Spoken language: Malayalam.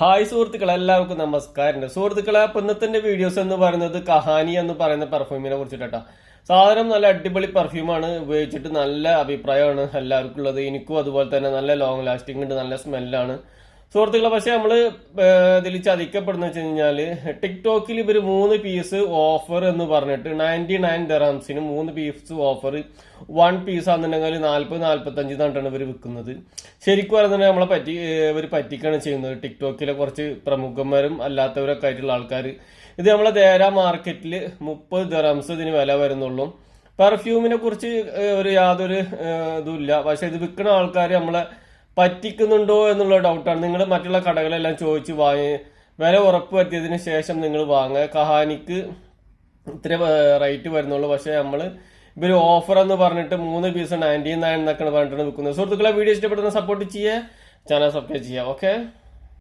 ഹായ് സുഹൃത്തുക്കളെ എല്ലാവർക്കും നമസ്കാരം സുഹൃത്തുക്കളെ അപ്പൊ വീഡിയോസ് എന്ന് പറയുന്നത് കഹാനി എന്ന് പറയുന്ന പെർഫ്യൂമിനെ കുറിച്ചിട്ടാ സാധനം നല്ല അടിപൊളി പെർഫ്യൂമാണ് ഉപയോഗിച്ചിട്ട് നല്ല അഭിപ്രായമാണ് എല്ലാവർക്കും ഉള്ളത് എനിക്കും അതുപോലെ തന്നെ നല്ല ലോങ് ലാസ്റ്റിംഗ് ഉണ്ട് നല്ല സ്മെല്ലാണ് സുഹൃത്തുക്കളെ പക്ഷേ നമ്മൾ ഇതിൽ ചതിക്കപ്പെടുന്ന വെച്ച് കഴിഞ്ഞാൽ ടിക്ടോക്കിൽ ഇവർ മൂന്ന് പീസ് ഓഫർ എന്ന് പറഞ്ഞിട്ട് നയന്റി നയൻ ദറാംസിന് മൂന്ന് പീസ് ഓഫർ വൺ പീസ് ആണെന്നുണ്ടെങ്കിൽ നാല്പത് നാൽപ്പത്തഞ്ച് എന്നിട്ടാണ് ഇവർ വിൽക്കുന്നത് ശരിക്കും പറഞ്ഞാൽ നമ്മളെ പറ്റി ഇവർ പറ്റിക്കാണ് ചെയ്യുന്നത്. ടിക്ടോക്കിലെ കുറച്ച് പ്രമുഖന്മാരും അല്ലാത്തവരൊക്കെ ആയിട്ടുള്ള ആൾക്കാർ ഇത് നമ്മളെ ദേര മാർക്കറ്റിൽ മുപ്പത് ദറാംസ് ഇതിന് വില വരുന്നുള്ളൂ. പെർഫ്യൂമിനെ കുറിച്ച് ഒരു യാതൊരു ഇതുമില്ല പക്ഷെ ഇത് വിൽക്കുന്ന ആൾക്കാർ നമ്മളെ പറ്റിക്കുന്നുണ്ടോ എന്നുള്ള ഡൗട്ടാണ് നിങ്ങൾ മറ്റുള്ള കടകളെല്ലാം ചോദിച്ച് വാങ്ങി വില ഉറപ്പ് വരുത്തിയതിന് ശേഷം നിങ്ങൾ വാങ്ങുക. കഹാനിക്ക് ഇത്ര റേറ്റ് വരുന്നുള്ളൂ. പക്ഷേ നമ്മൾ ഇവർ ഓഫർ എന്ന് പറഞ്ഞിട്ട് മൂന്ന് പീസ് നയന്റി നയൻ എന്നൊക്കെയാണ് പറഞ്ഞിട്ടാണ് വിൽക്കുന്നത് സുഹൃത്തുക്കളെ വീഡിയോ ഇഷ്ടപ്പെടുന്ന സപ്പോർട്ട് ചെയ്യുക ചാനൽ സബ്സ്ക്രൈബ് ചെയ്യുക ഓക്കെ